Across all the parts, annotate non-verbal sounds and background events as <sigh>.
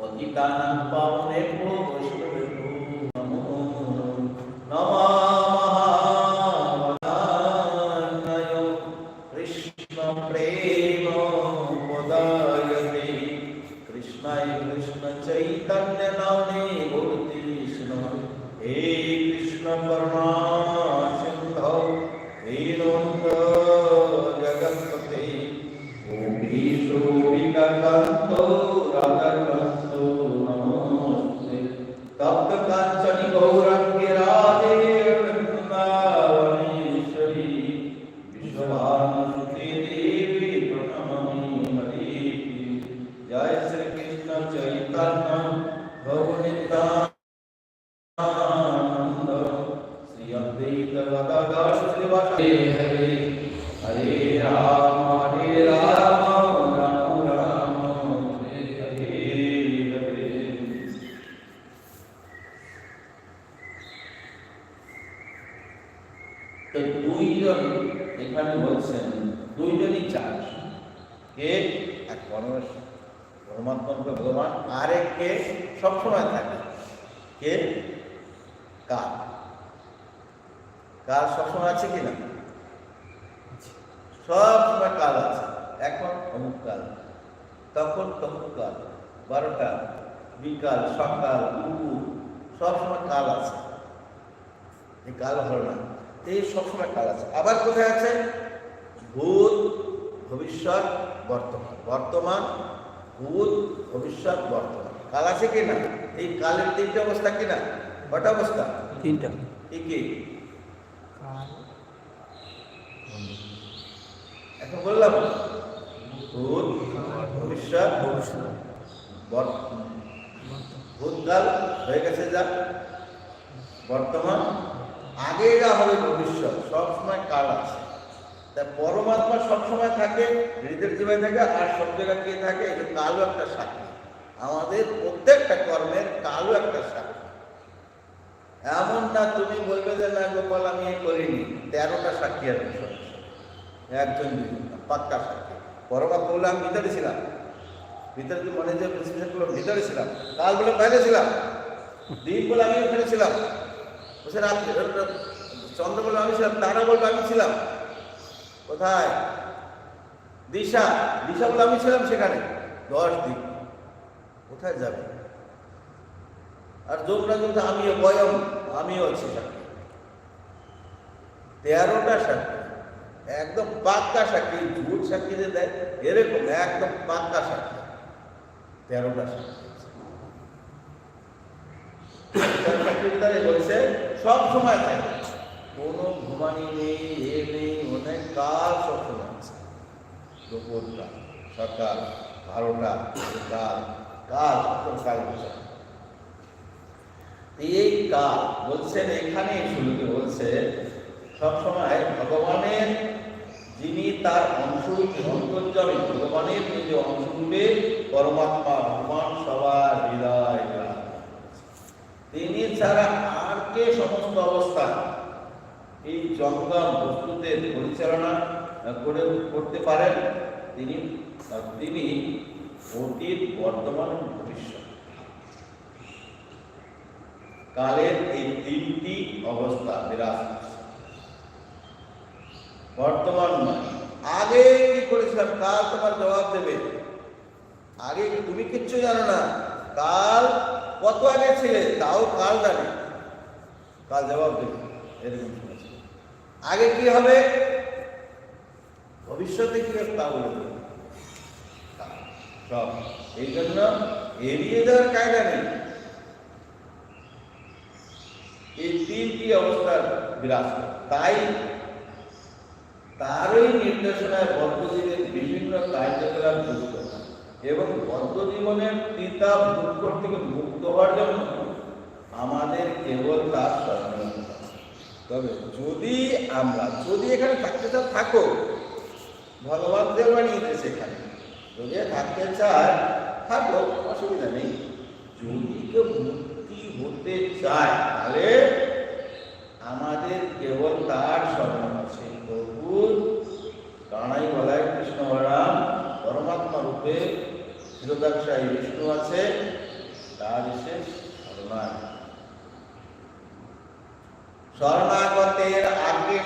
পতিতানাং পাবনেভ্যো বৈষ্ণবেভ্যো দুইজন এখানে বলছেন দুইজনই চার কে এক পরমেশ্বর পরমাত্মা আর এক কে সবসময় থাকে কে কাল কাল সবসময় আছে কি না সব সময় কাল আছে এখন অমুক কাল তখন তমুক কাল বারোটা বিকাল সকাল দুপুর সবসময় কাল আছে। এই কাল হলো না এই সবসময় কাল আছে। আবার কোথায় আছে? ভূত ভবিষ্যৎ বর্তমান। বর্তমান ভূত ভবিষ্যৎ বর্তমান। কাল আছে কি না? এই কালের তিনটে অবস্থা কি না? কটা অবস্থা? তিনটা। কি কি এখন বললাম ভূত ভবিষ্যৎ ভবিষ্যৎ বর- ভূতকাল হয়ে গেছে যা বর্তমান আগে যা হবে ভবিষ্যৎ সবসময় কাল আছে। তা পরমাত্মা সবসময় থাকে হৃদয়ের জীবনে থাকে, আর সব জায়গায় কে থাকে এটা কালও একটা সাক্ষী। আমাদের প্রত্যেকটা কর্মের কালও একটা সাক্ষী। এমন না তুমি বলবে যে, না গোপাল, আমি এ করিনি। তেরোটা সাক্ষী আর। একজন পাক্কা সাক্ষী। পরমাত্মা বললে আমি ভিতরে ছিলাম। ভিতরে তুই মনে যে গুলো ভিতরে ছিলাম। কাল বলে বাইরে ছিলাম। দিন বলে আমি ওখানে ছিলাম। রাত্রি চন্দ্র বলে আমি ছিলাম, তারা বলবে আমি ছিলাম। কোথায়? দিশা। দিশা বলে আমি ছিলাম সেখানে। দশ দিন। কোথায় যাবে? আর যোগরা কিন্তু আমিও, বয়ম, আমিও আছি তেরোটা সাক্ষী। একদম পাক্কা সাক্ষী। ঝুট সাক্ষী যে দেয়, এরকম একদম পাক্কা সাক্ষী। তেরোটা সাক্ষীদারে বলছে, সব সময় থাকে কোনো ঘুমানি নেই, এ নেই, অনেক কাল সব সময় দুপুরটা, সকাল, বারোটা কাল কাল কাল এই কাল বলছেন, এখানে শুরুতে বলছে সবসময় ভগবানের যিনি তার অংশরূপে অন্তর্জমে ভগবানের নিজ অংশরূপে পরমাত্মা ভগবান সবার হৃদয় তিনি ছাড়া আর কে সমস্ত অবস্থা? এই জঙ্গম বস্তুদের পরিচালনা করে করতে পারেন তিনি তিনি অতীত, বর্তমান ভবিষ্যৎ। কালের এই তিনটি অবস্থা বিরাজ। বর্তমান নয়। আগে কি করেছিলাম? কাল তোমার জবাব দেবে। আগে তুমি কিচ্ছু জানো না। কাল কত আগে ছিলে, তাও কাল জানে। কাল জবাব দেবে। এরকম আগে কি হবে? ভবিষ্যতে কি হবে তা বলে সব। এই জন্য এড়িয়ে যাওয়ার কায়দা নেই। এই তিনটি অবস্থার বিরাজ। তাই তারই নির্দেশনায় বদ্ধজীবের বিভিন্ন কার্যকলাপ যুক্ত এবং বদ্ধ জীবনের পিতা দুঃখ থেকে মুক্ত হওয়ার জন্য আমাদের কেবল তার স্মরণ তবে যদি আমরা, যদি এখানে থাকতে চাও, থাকো। ভগবান দেব বানিয়ে এখানে যদি থাকতে চায়, থাকো, অসুবিধা নেই। যদি কেউ মুক্তি হতে চায়, তাহলে আমাদের কেবল তার কানাই বলায় কৃষ্ণ বলরাম, পরমাত্মা রূপে শিরোদাক্ষায় বিষ্ণু আছে, তা বিশেষ শরণাগত শরণাগতের আগে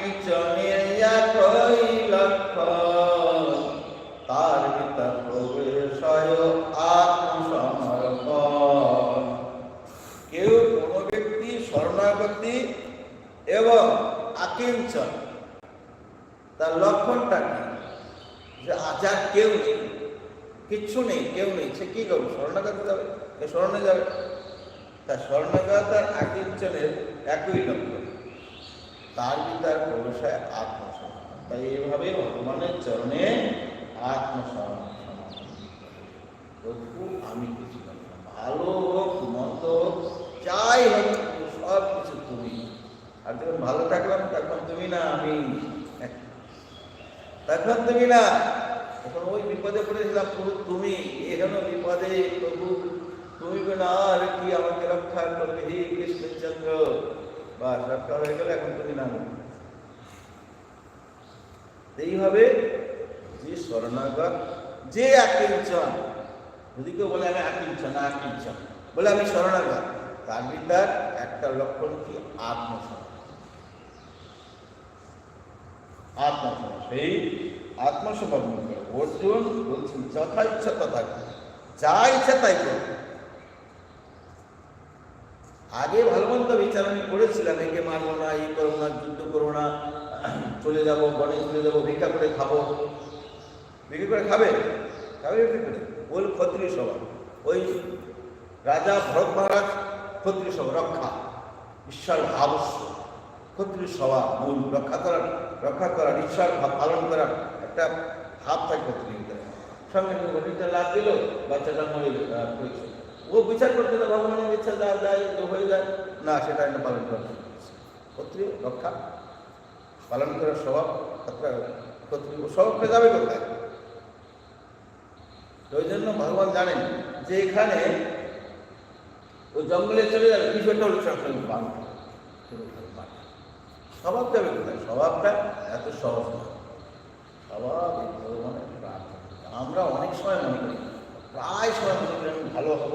যা কই লক্ষণ তার ভিতর প্রবেশয় আত্মসমর্পণ কেউ কোনো ব্যক্তি শরণাগতি এবং আকিঞ্চন তার লক্ষণটা কি যে আচার কেউ নেই কিচ্ছু নেই কেউ নেই, সে কি করবে? স্বর্ণাগত যাবে সে স্মরণে যাবে। তা স্বর্ণাগত আর আকিঞ্চনের একই লক্ষ্য তার ভিতর প্রবেশায় আত্মসমর্পণ? তাই এইভাবে ভগবানের চরণে প্রভু, আমি কিছু। ভালো হোক, মন্দ হোক, যাই হোক সব কিছু তুমি। আর যখন ভালো থাকলাম, তখন তুমি না আমি। তখন তুমি না তখন ওই বিপদে পড়েছিলাম প্রভু তুমি এখানে বিপদে প্রভু। তুমি আর কি আমাকে রক্ষা করবে? হে কৃষ্ণচন্দ্র। বা রক্ষা হয়ে গেলে, এখন তুমি না এইভাবে যে শরণাগত, যে আকিঞ্চন, যদি কেউ বলে আমি আকিঞ্চন আকিঞ্চন, বলে আমি শরণাগত, তার ভিতর একটা লক্ষণ কি? আত্মসমর্পণ আত্মসমর্পণ সেই আত্মসমর্পণ করে অর্জুন বলছেন যথা ইচ্ছা তথা যা ইচ্ছা তাই করো। আগে ভালো মন্দ বিচার আমি করেছিলাম, একে মারবো না এই করব না, যুদ্ধ করব না, চলে যাব, বনে চলে যাব, ভিক্ষা করে খাব। ভিক্ষা করে খাবে? খাবে ভিক্ষা করে? ক্ষত্রিয় সভা। ওই রাজা ভরত মহারাজ ক্ষত্রিয় সভা, রক্ষা। ঈশ্বর ভাবস্য ক্ষত্রিয় সভা মূল, রক্ষা করার রক্ষা করার, ঈশ্বর ভাব পালন করার একটা ভাব থাকে ক্ষত্রিয় সঙ্গে ঘটিটা লাভ দিল, বাচ্চাটা মরে হয়েছে ও বিচার করতে তো ভগবানের ইচ্ছা যা যায় হয়ে যায়। না, সেটা একটা পালন করা ক্ষত্রিয় রক্ষা, পালন করার স্বভাব ক্ষত্রিয় স্বভাবটা যাবে কোথায়? ওই জন্য ভগবান জানেন যে এখানে ও জঙ্গলে চলে যাবে একটা হলে সব সঙ্গে স্বভাব যাবে কোথায়? স্বভাবটা এত সহজ না স্বভাব এই ভগবানের প্রার্থনা আমরা অনেক সময় মনে করি, প্রায় সময় মনে করি, আমি ভালো হব,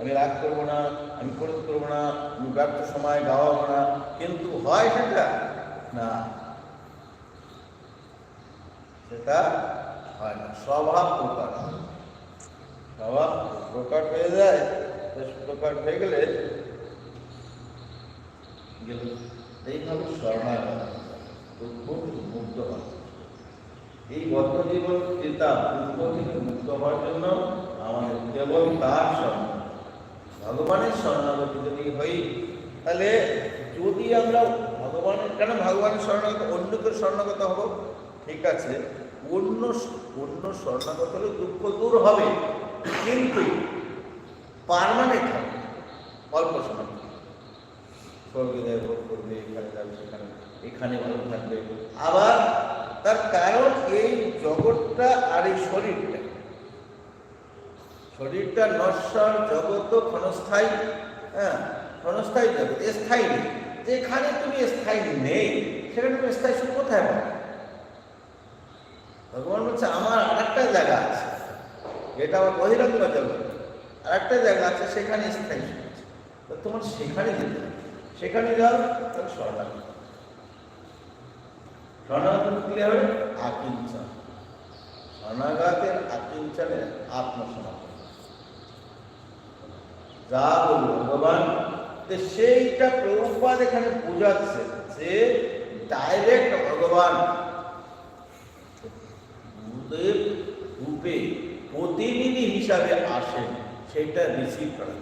আমি রাগ করব না, আমি ক্রোধ করব না, আমি ব্যর্থ সময় গাওয়াবো না, কিন্তু হয় সেটা? না। সেটা হয় না। স্বভাব প্রকার স্বভাব প্রকাট হয়ে যায় তো প্রকাট হয়ে গেলে এইভাবে শরণাগত দুঃখ মুক্ত হয়। এই বদ্ধ জীবন চিন্তা দুঃখ থেকে মুক্ত হওয়ার জন্য আমাদের কেবল তার শরণ ভগবানের শরণাগতি যদি হই, তাহলে যদি আমরা ভগবানের কেন ভগবানের শরণাগত অন্য কেউ শরণাগত হব? ঠিক আছে। অন্য অন্য শরণাগত হলে দুঃখ দূর হবে। কিন্তু পারমানেন্ট হবে। অল্প সময়। স্বর্গে যায় ভোগ করবে, এখানে যাবে, সেখানে এখানে ভালো থাকবে। আবার তার কারণ এই জগৎটা আর এই শরীরটা। শরীরটা নশ্বর জগৎ তো ক্ষণস্থায়ী হ্যাঁ ক্ষণস্থায়ী জগৎ স্থায়ী নেই। যেখানে তুমি স্থায়ী নেই, সেখানে তুমি স্থায়ী সুখ কোথায় পাবে? ভগবান বলছে, আমার আরেকটা জায়গা আছে, যেটা আমার বহিরঙ্গ জগৎ। আরেকটা জায়গা আছে, সেখানে স্থায়ী সুখ আছে। তোমার সেখানে যেতে হবে। সেখানে যাও তাহলে শরণাগত শরণাগত কি হবে? আকিঞ্চন। শরণাগতের আকিঞ্চনের আত্মসমর্পণ। যা বলল ভগবান সেইটা প্রভুপাদ এখানে বোঝাচ্ছে যে ডাইরেক্ট ভগবান গুরুদেব রূপে প্রতিনিধি হিসাবে আসেন, সেটা রিসিভ করা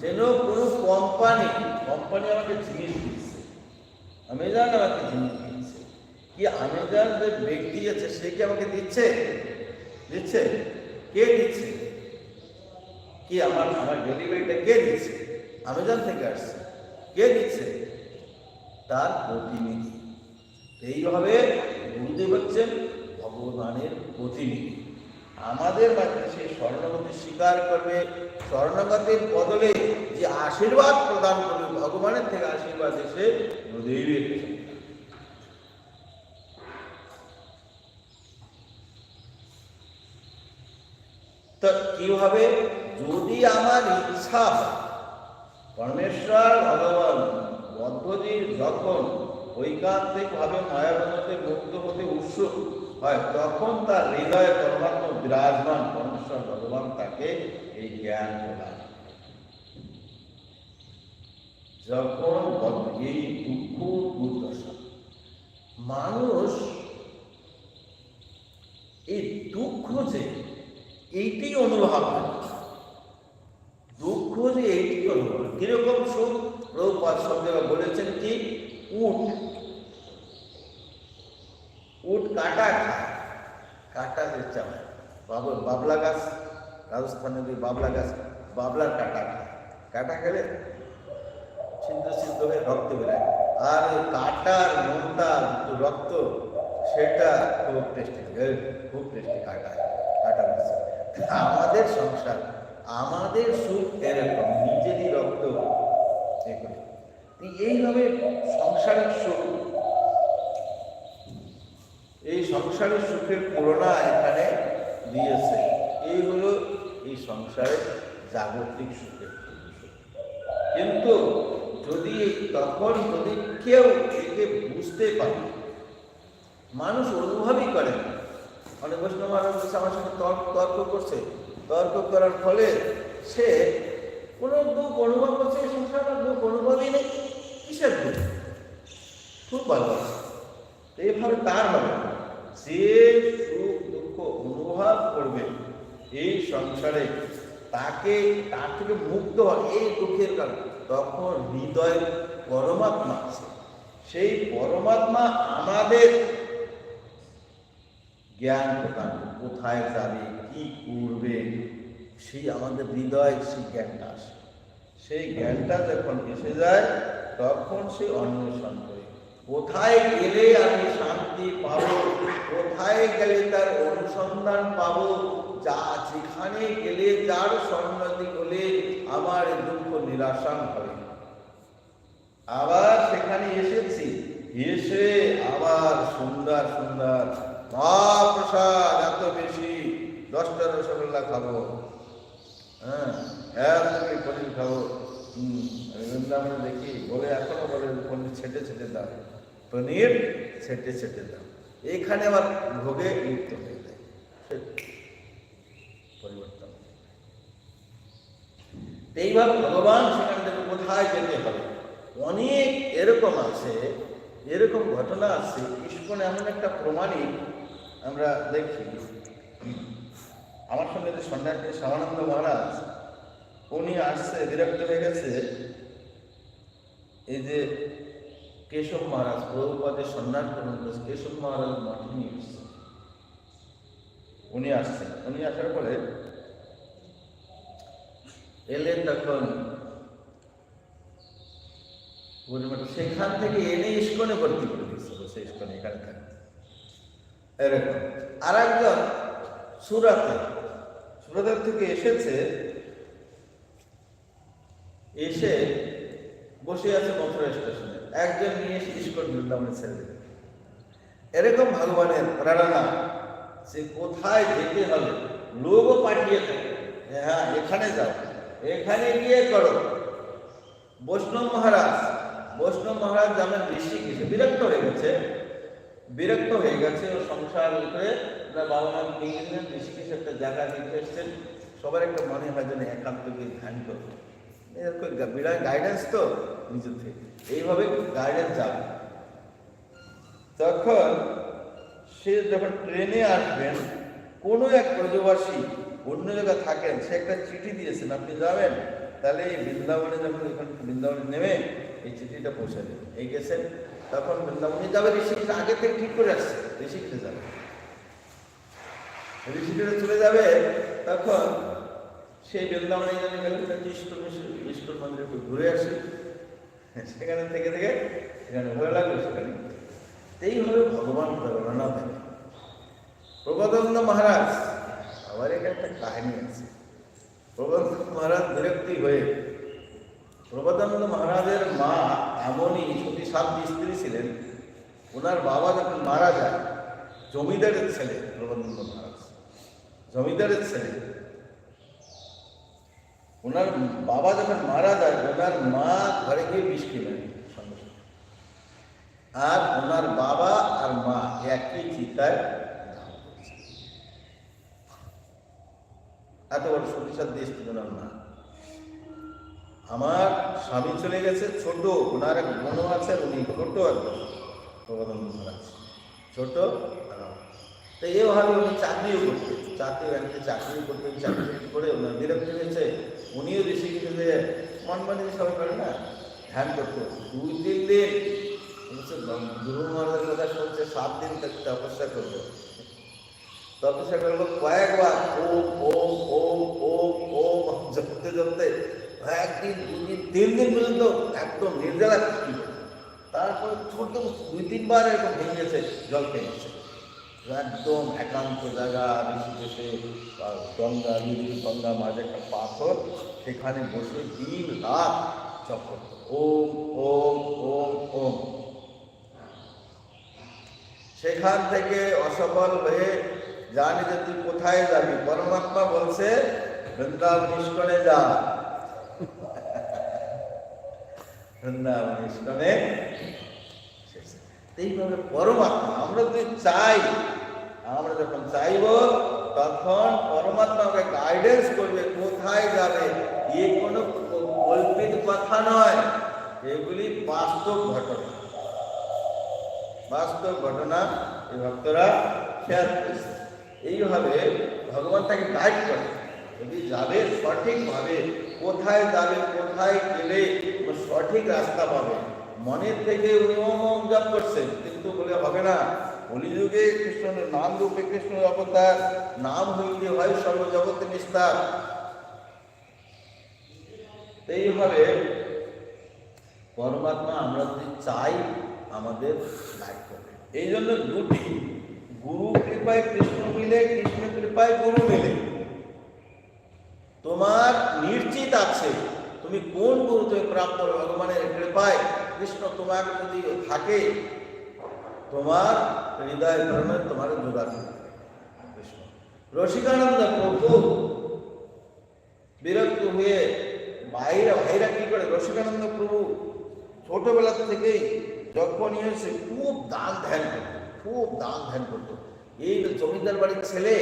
যেন কোনো কোম্পানি কোম্পানি আমাকে জিনিস দিচ্ছে আমেজান আমাকে জিনিস দিচ্ছে কি আমেজান যে ব্যক্তি আছে, সে কি আমাকে দিচ্ছে? দিচ্ছে? কে দিচ্ছে? কি আমার আমার ডেলিভারিটা কে দিচ্ছে? আমেজান থেকে আসছে। কে দিচ্ছে? তার প্রতিনিধি। এইভাবে গুরুদেব হচ্ছেন ভগবানের প্রতিনিধি। আমাদের সে স্বর্ণগতি স্বীকার করবে স্বর্ণগতির বদলে যে আশীর্বাদ প্রদান করবে, ভগবানের থেকে আশীর্বাদ এসে। তো কীভাবে যদি আমার ইচ্ছা পরমেশ্বর, ভগবান, বদ্ধজির যখন ঐকান্তিকভাবে মায়াবনতে মুক্ত হতে উৎসুক হয়, তখন তার হৃদয়ে পরমাত্মা বিরাজমান পরমেশ্বর ভগবান তাকে এই জ্ঞান প্রদান। যখন এই দুঃখ দুর্দশা, মানুষ এই দুঃখ যে এইটি অনুভব দুঃখ যে এইটি অনুভব। কীরকম সুখ প্রভুপাদ সঙ্গে বলেছেন কি উঠ কাটা খায় কাটা যে চায় বাবু, বাবলা গাছ রাজস্থানে যে বাবলা গাছ, বাবলার কাটা। খায় কাটা খেলে ছিদ্র ছিদ্র হয়ে রক্ত বেরোয়। আর ওই কাটার মনটা রক্ত, সেটা খুব টেস্টি খুব টেস্টি কাটা কাটা মাছ। আমাদের সংসার, আমাদের সুখ এরকম, নিজেরই রক্ত এইভাবে সংসারের সুখ, এই সংসারের সুখের করোনা এখানে দিয়েছে। এই হলো এই সংসারের জাগতিক সুখের কিন্তু যদি তখন যদি কেউ একে বুঝতে পারে, মানুষ অনুভবই করে অনেক বৈষ্ণব মানুষ আমার সঙ্গে তর্ক তর্ক করছে। তর্ক করার ফলে সে কোনো দুঃখ অনুভব করছে, এই সংসারে দুঃখ অনুভবই নেই। কিসের দুঃখ? খুব ভালো। এইভাবে তার হবে যে সুখ অনুভব করবে এই সংসারে তাকে, তার থেকে মুক্ত হয় এই দুঃখের কারণে। তখন হৃদয় পরমাত্মা আছে। সেই পরমাত্মা আমাদের জ্ঞান প্রদান কোথায় যাবে, কি করবে, সেই আমাদের হৃদয় সেই জ্ঞানটা আসে। সেই জ্ঞানটা যখন এসে যায়, তখন সে অন্বেষণ করে। কোথায় গেলে আমি শান্তি পাবো? কোথায় গেলে তার অনুসন্ধান পাব? যা যেখানে গেলে, যার সন্নতি হলে আমার দুঃখ নিরাসন হবে। আবার সেখানে এসেছি। এসে আবার সুন্দর সুন্দর মহাপ্রসাদ এত বেশি। দশটা রসগোল্লা খাব। হ্যাঁ এত পনির খাব। বৃন্দাবনে দেখি, বলে এখনও বলে পনির ছেটে ছেটে দাও। পনির ছেটে ছেটে দাও। এইখানে আবার ভোগে লিপ্ত হয়ে যায়। পরিবর্তন এইভাবে ভগবান সেখান থেকে কোথায় যেতে হবে? অনেক এরকম আছে, এরকম ঘটনা আছে, ইস্কনে এমন একটা প্রমাণিক আমরা দেখি। আমার সঙ্গে যে সন্ন্যাসী শ্যামানন্দ মহারাজ, উনি আসছে, বিরক্ত হয়ে গেছে। এই যে কেশব মহারাজ প্রভুপদে সন্ন্যাস গ্রহণ করেছে কেশব মহারাজ মাঠে নিয়ে এসছে উনি আসছেন। উনি আসার পরে এলেন তখন সেখান থেকে এনে ইস্কনে ভর্তি করে দিচ্ছে বসে ইস্কনে এখানে এরকম আর একজন সুরাতে সুরাতের থেকে এসেছে, এসে বসে আছে মথুরা স্টেশনে। একজন নিয়ে এসে ইস্কন বৃন্দাবনে দেবে এরকম ভগবানের প্রেরণা সে কোথায় যেতে হবে, লোকও পাঠিয়ে যে হ্যাঁ এখানে যাও, এখানে গিয়ে করো। বৈষ্ণব মহারাজ বৈষ্ণব মহারাজ যেমন ঋষিকেশে বিরক্ত হয়ে গেছে, বিরক্ত হয়ে গেছে, ও সংসার করে বাবা মা নিয়ে ঋষিকেশে একটা জায়গা দিতে এসছেন, সবার একটা মনে হয় যেন একান্ত গিয়ে ধ্যান করব। বিরাট গাইডেন্স তো নিজের থেকে। এইভাবে গাইডেন্স যাবে। তখন সে যখন ট্রেনে আসবেন, কোনো এক ব্রজবাসী অন্য জায়গায় থাকেন, সে একটা চিঠি দিয়েছেন, আপনি যাবেন? তাহলে এই বৃন্দাবনে যখন এখান বৃন্দাবনে নেমে এই চিঠিটা পৌঁছে দেবেন। এই গেছেন, তখন বৃন্দাবনে যাবে, ঋষিকেশ আগে থেকে ঠিক করে আসছে, ঋষিকেশে যাবে। ঋষিকেশে চলে যাবে, তখন সেই বৃন্দাবনে গেলে ইস্কন ইস্কন মন্দিরে একটু ঘুরে আসি। সেখানে থেকে থেকে সেখানে ভালো লাগল সেখানে। এইভাবে ভগবান প্রেরণা দেন প্রবোধানন্দ মহারাজ, আবার এখানে একটা কাহিনী আছে। প্রবোধানন্দ মহারাজ বিরক্তি হয়ে প্রবোধানন্দ মহারাজের মা এমনই সতী সাত স্ত্রী ছিলেন, ওনার বাবা যখন মারা যায়, জমিদারের ছেলে প্রবোধানন্দ মহারাজ। জমিদারের ছেলে। ওনার বাবা যখন মারা যায়, ওনার মা ঘরে গিয়ে বিষ সঙ্গে। আর ওনার বাবা আর মা একই চিতায় এত বড় শক্তিশালী দেশ ওনার মা আমার স্বামী চলে গেছে, ছোট। ওনার এক বোনও আছে উনি ছোট একদম প্রবন্ধ মহারাজ ছোট আর। তো এইভাবে উনি চাকরিও করতেন চাকরি ব্যাংকে চাকরিও করতেন চাকরি করে ওনার বিরক্তি হয়েছে। উনিও ঋষি যে মন মানে সবাই করে না, ধ্যান করতো দুই তিন দিন গুরু মহারাজের কথা শুনছে, সাত দিন তাকে তপস্যা করল তপস্যা করল কয়েকবার, ওম ওম ওম ওম ওম, জপতে জপতে, একদিন, দুদিন, তিন দিন পর্যন্ত একদম নির্জলা তারপর ছোট, দুই তিনবার এরকম ভেঙে গেছে, জল খেয়েছে একদম একান্ত জায়গা ঋষিকেশে গঙ্গা নদী গঙ্গা মাঝে একটা পাথর, সেখানে বসে দিন রাত করত ওম ওম ওম ওম। সেখান থেকে অসফল হয়ে জানি যে তুই কোথায় যাবি। পরমাত্মা বলছে বৃন্দাবন ইস্কনে যা। <laughs> বৃন্দাবন ইস্কনে এইভাবে পরমাত্মা, আমরা যদি চাই, আমরা যখন চাইব, তখন পরমাত্মা আমাকে গাইডেন্স করবে কোথায় যাবে। এ কোনো কল্পিত কথা নয়। এগুলি বাস্তব ঘটনা। বাস্তব ঘটনা এই ভক্তরা শেয়ার করেছে। এইভাবে ভগবান তাকে গাইড করে। যদি যাবে সঠিকভাবে, কোথায় যাবে, কোথায় গেলে সঠিক রাস্তা পাবে। মনের থেকে উনি জপ করছেন, কিন্তু বলে হবে না। কলিযুগে কৃষ্ণের নাম রূপে কৃষ্ণ অবতার, নাম হইলে হয় সর্বজগতে নিস্তার। এইভাবে পরমাত্মা আমরা যদি চাই আমাদের করবে এই জন্য দুটি, গুরু কৃপায় কৃষ্ণ মিলে, কৃষ্ণ কৃপায় গুরু মিলে। তোমার নিশ্চিত আছে, তুমি কোন গুরু তুমি প্রাপ্ত ভগবানের কৃপায়? কৃষ্ণ তোমার যদি থাকে, তোমার হৃদয় ধর্মে তোমার যোগান কৃষ্ণ। রসিকানন্দ প্রভু বিরক্ত হয়ে বাইরে ভাইরা কি করে? রসিকানন্দ প্রভু ছোটবেলা থেকেই যখনই হয়েছে খুব দান ধ্যান করতো, খুব দান ধ্যান করতো। এই জমিদার বাড়ির ছেলে,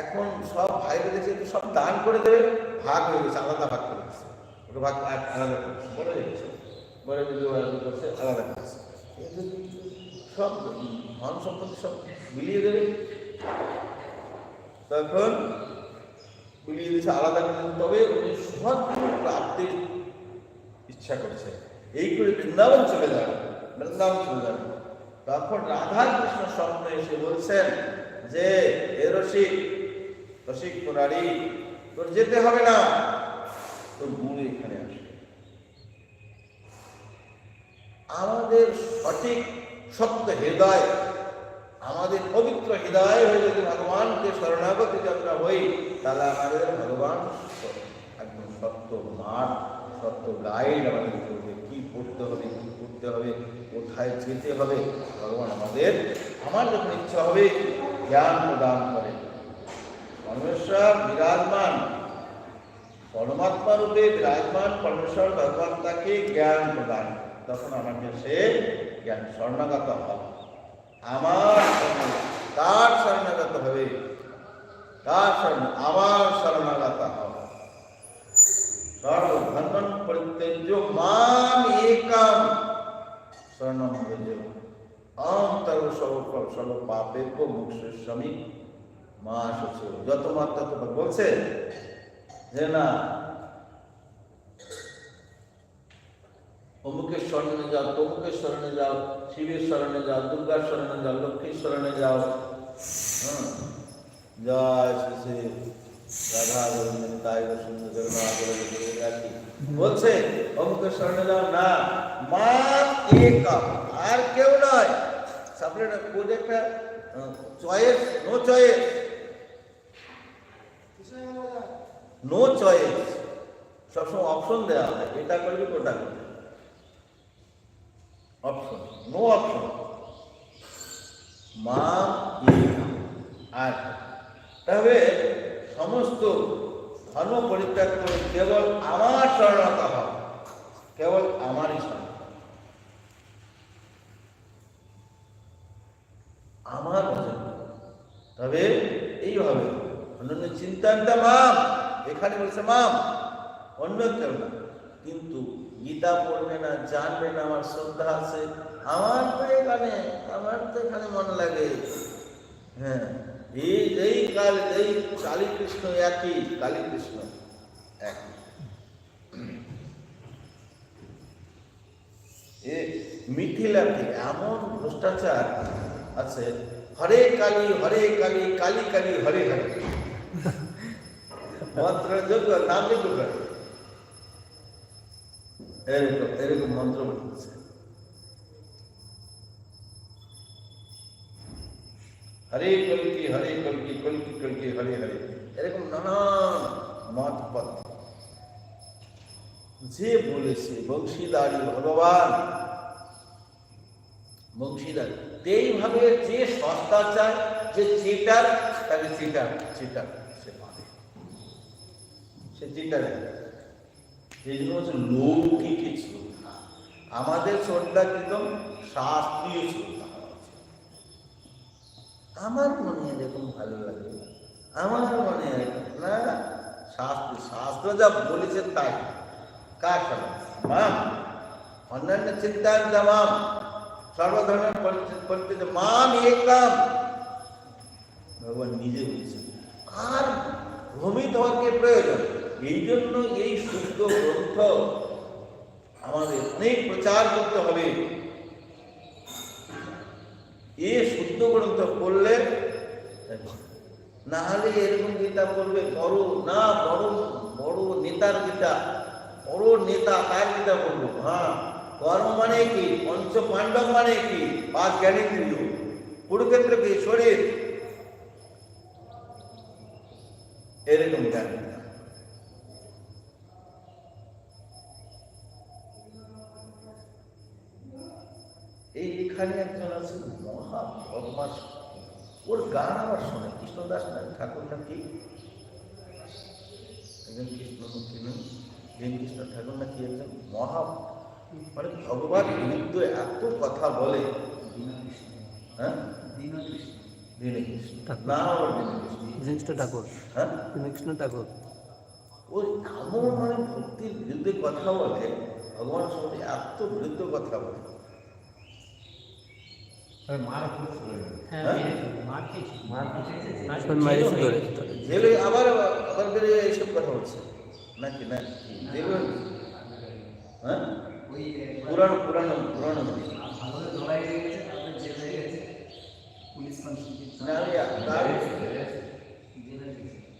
এখন সব ভাইরা দেখে সব দান করে দেবে, ভাগ হয়ে গেছে, আলাদা ভাগ করে গেছে ওকে ভাগ আলাদা বলে গেছে দিদি আলাদা করছে আলাদা করেছে সব ধন সম্পত্তি সব মিলিয়ে দেবে। তখন মিলিয়ে দিয়েছে আলাদা করে তবে উনি সদ্গুণ প্রাপ্তির ইচ্ছা করছে। এই করে বৃন্দাবন চলে যাবে বৃন্দাবন চলে যাবে তখন রাধা কৃষ্ণ স্বপ্ন এসে বলছেন যে এ রসিক রসিক মুরারি, তোর যেতে হবে না। তোর গুরু এখানে আসবে। আমাদের সঠিক সত্য হৃদয়, আমাদের পবিত্র হৃদয় হয়ে যদি ভগবানকে শরণাগত যাত্রা হই, তাহলে আমাদের ভগবান একদম সত্য মাঠ, সত্য গাইড আমাদের করবে কি পড়তে হবে, কি করতে হবে, কোথায় যেতে হবে, ভগবান আমাদের, আমার যখন ইচ্ছা হবে, জ্ঞান প্রদান করে পরমেশ্বর বিরাজমান, পরমাত্মা রূপে বিরাজমান পরমেশ্বর ভগবান তাকে জ্ঞান প্রদান করে। তখন আমাকে সে জ্ঞান স্বর্ণাগত হবে। আমার কার শরণাগত হবে। কার শরণ আমার শরণাগত হবে। সর্বধর্মন পরিত্যজ্য মাম একম। শরণম ভজ আম তব সর্ব সর্ব পাপে কো মুক্ষ স্বামী। মা শ্বশুর যত মাত্রা তো বলছে। যে না স্মরণে যাও তমুকের স্মরণে যাও শিবের স্মরণে যাও দুর্গার স্মরণে যাও লক্ষ্মীর স্মরণে যাও হ্যাঁ জয় শ্রী শ্রী রাধা গোবিন্দ তাই সুন্দর জগন্নাথ রাখি বলছে অমুকের স্মরণে যাও না মা এক আর কেউ নয় সাপোর্ট কোন একটা choice no choice no choice সবসময় অপশন দেওয়া হয় এটা করবি ওটা করবি অপশন নো অপশন মা আর। তবে সমস্ত ধর্ম পরিত্যাগ করে কেবল আমার শরণতা হও। কেবল আমারই শরণ আমার ভজন তবে এইভাবে অন্যান্য চিন্তাটা মাম এখানে বলছে মাম অন্য কেউ না। কিন্তু গীতা পড়বে না জানবে না আমার শ্রদ্ধা আছে। আমার তো এখানে আমার তো এখানে মন লাগে। হ্যাঁ এই এই কাল এই কালী কৃষ্ণ একই কালী কৃষ্ণ একই মিথিলাতে এমন ভ্রষ্টাচার আছে হরে কালী হরে কালী কালী কালী হরে হরে। <laughs> মন্ত্র যোগ্য নাম যোগ্য এরকম এরকম মন্ত্র বলছে হরে কলকি হরে কলকি কলকি কলকি হরে হরে এরকম নানান মত পথ যে বলেছে বংশীদারি ভগবান বংশীদারি এইভাবে যে সস্তা চায় যে চিটার তাকে চিটার চিটার সে পাবে সে চিটার এই জন্য হচ্ছে লৌকিক শ্রদ্ধা। আমাদের শ্রদ্ধা কিন্তু শাস্ত্রীয় শ্রদ্ধা আমার মনে এরকম ভালো লাগে। আমার মনে এরকম না, শাস্ত্র শাস্ত্র যা বলেছে তাই। কার মাম অন্যান্য চিন্তার মাম সর্বধর্মের পরিচিত মাম একম ভগবান নিজে বলছেন, আর ভ্রমিত হওয়ার কি প্রয়োজন। এই জন্য এই শুদ্ধ গ্রন্থ আমাদের অনেক প্রচার করতে হবে। এ শুদ্ধ গ্রন্থ পড়লে না হলে এরকম গীতা পড়বে, বড় না, বড় বড় নেতার গীতা, বড় নেতা তার গীতা পড়ব? হ্যাঁ কর্ম মানে কি? পঞ্চ পাণ্ডব মানে কি? পাঁচ জ্ঞানেন্দ্রিয় কুরুক্ষেত্র কি শরীর এরকম জ্ঞান। এখানে একজন আছে মহা বদমাস ওর গান আবার শোনে কৃষ্ণদাস না ঠাকুর নাকি একজন কৃষ্ণমূর্তি নেই ভীম কৃষ্ণ ঠাকুর নাকি একজন? মহা মানে ভগবান বিরুদ্ধ এত কথা বলে। হ্যাঁ? কৃষ্ণ না কৃষ্ণ কৃষ্ণ ঠাকুর। হ্যাঁ? কৃষ্ণ ঠাকুর। ওই এমন মানে ভক্তির বিরুদ্ধে কথা বলে ভগবান সঙ্গে এত বিরুদ্ধ কথা বলে এখন মারিছে ধরে জেলে আবার আবার বেরিয়ে এইসব কথা বলছে। নাকি না জেলে হ্যাঁ। পুরানো পুরানো পুরানো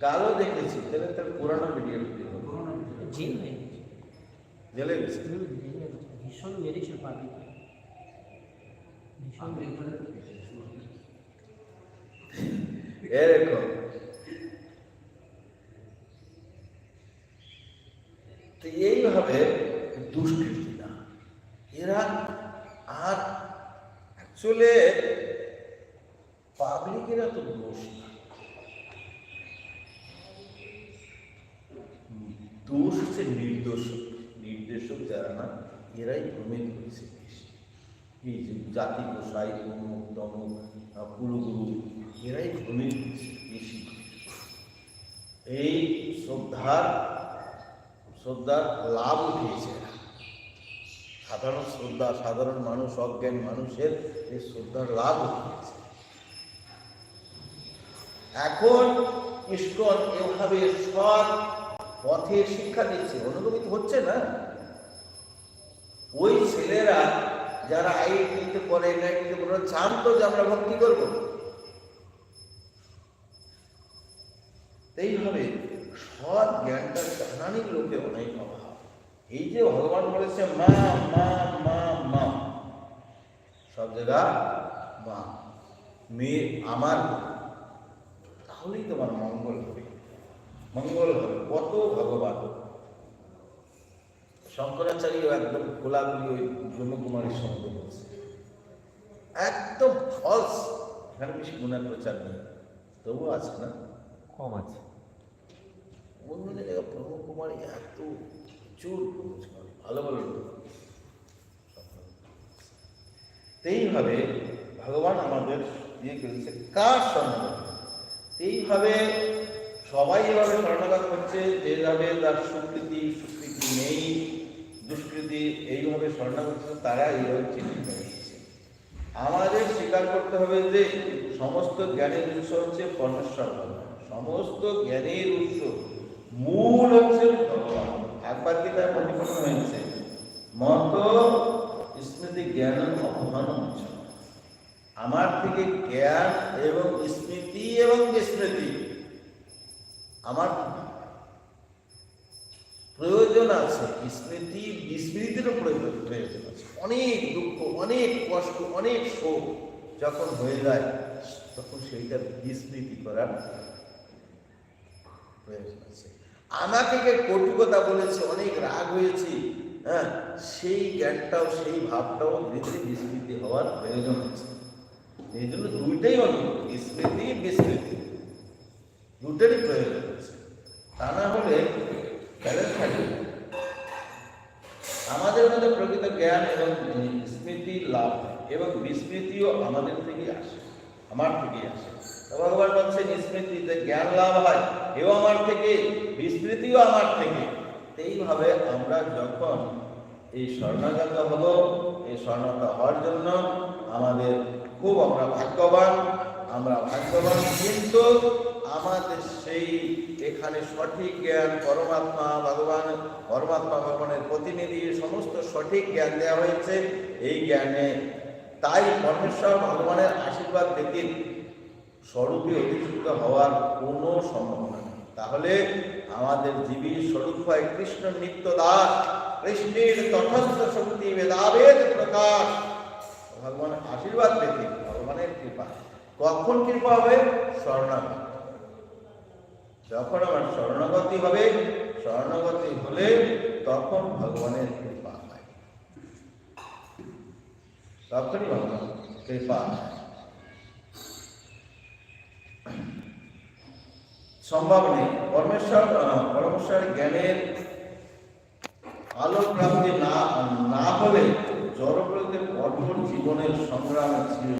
কাল- দেখেছি। তাহলে তার পুরানো ভিডিও জেল হয়ে গেছে। ভীষণ মেরেছিল পাবলিক এরকম তো এইভাবে দুষ্কৃতি না এরা আর অ্যাকচুয়ালি পাবলিকেরা তো দোষ না দোষ হচ্ছে নির্দোষক নির্দেশক যারা না এরাই ভ্রমিত করেছে বেশি এই যে জাতি গোসাই অমুক তমুক কুলগুরু এরাই করেছে বেশি। এই শ্রদ্ধার শ্রদ্ধার লাভ উঠিয়েছে সাধারণ শ্রদ্ধা, সাধারণ মানুষ, অজ্ঞান মানুষের এই শ্রদ্ধার লাভ উঠিয়েছে এখন ইস্কন এভাবে সৎ পথে শিক্ষা দিচ্ছে, অনুগমিত হচ্ছে না। ওই ছেলেরা যারা আইটিতে পড়ে নাইটিতে পড়ে জানতো যে আমরা ভক্তি করব? এইভাবে সৎ জ্ঞানটা জানানি লোকে অনেক অভাব। এই যে ভগবান বলেছে, মা মা মা মা। সব জায়গা, মা। মেয়ে আমার। তাহলেই তোমার মঙ্গল হবে। মঙ্গল হবে। কত ভগবান। শঙ্করাচার্য একদম খোলাগুলি ওই ব্রহ্মকুমারীর সঙ্গে বলছে। একদম ফলস এখানে বেশি গুণার প্রচার নেই। তবুও আছে না? কম আছে। অন্য জায়গায় ব্রহ্মকুমারী এত প্রচুর ভালো ভালো এইভাবে ভগবান আমাদের ইয়ে করেছে কার শরণাগত এইভাবে সবাই এভাবে শরণাগত হচ্ছে যে যাবে তার সুকৃতি সুকৃতি নেই। দুষ্কৃতি এইভাবে শরণাগত তারা এইভাবে চিহ্নিত হচ্ছে আমাদের স্বীকার করতে হবে যে, সমস্ত জ্ঞানের উৎস হচ্ছে পরমেশ্বর সমস্ত জ্ঞানের উৎস মূল হচ্ছে একবার কি তার প্রতিপন্ন হয়েছে? মত স্মৃতি জ্ঞান অপমান আমার থেকে জ্ঞান এবং স্মৃতি এবং বিস্মৃতি আমার প্রয়োজন আছে, স্মৃতি, বিস্মৃতিরও প্রয়োজন প্রয়োজন আছে। অনেক দুঃখ, অনেক কষ্ট, অনেক শোক যখন হয়ে যায়, তখন সেইটা বিস্মৃতি করার প্রয়োজন আছে। আমাকে কটু কথা বলেছে, অনেক রাগ হয়েছি হ্যাঁ সেই জ্ঞানটাও, সেই ভাবটাও ধীরে বিস্মৃতি হওয়ার প্রয়োজন আছে। এই জন্য দুইটাই অনেক স্মৃতি বিস্মৃতি। দুটোরই প্রয়োজন আছে। তা না হলে ব্যালেন্স থাকবে আমাদের মধ্যে প্রকৃত জ্ঞান এবং স্মৃতি লাভ এবং বিস্মৃতিও আমাদের থেকেই আসে, আমার থেকেই আসে। ভগবান বলছেন, স্মৃতিতে জ্ঞান লাভ হয় এও আমার থেকে, বিস্মৃতিও আমার থেকে। এইভাবে আমরা যখন এই স্বর্ণাগত হব, এই স্বর্ণাগত হওয়ার জন্য আমাদের খুব আমরা ভাগ্যবান আমরা ভাগ্যবান। কিন্তু আমাদের সেই এখানে সঠিক জ্ঞান পরমাত্মা, ভগবান পরমাত্মা ভগবানের প্রতিনিধি, সমস্ত সঠিক জ্ঞান দেওয়া হয়েছে। এই জ্ঞানে তাই পরমেশ্বর ভগবানের আশীর্বাদ ব্যতীত স্বরূপে অধিষ্ঠিত হওয়ার কোনো সম্ভাবনা নেই। তাহলে আমাদের জীবী স্বরূপ হয় কৃষ্ণ নিত্য দাস, কৃষ্ণের তটস্থ শক্তি বেদাবেদ প্রকাশ। ভগবানের আশীর্বাদ পেতে ভগবানের কৃপা। কখন কৃপা হবে? স্বর্ণাগত যখন আমার স্বর্ণগতি হবে স্বর্ণগতি হলে তখন ভগবানের কৃপা হয়। তখনই ভগবান কৃপা সম্ভব নেই। পরমেশ্বর পরমেশ্বর জ্ঞানের আলো প্রাপ্তি না না হলে জড়প্রকৃতির কঠোর জীবনের সংগ্রাম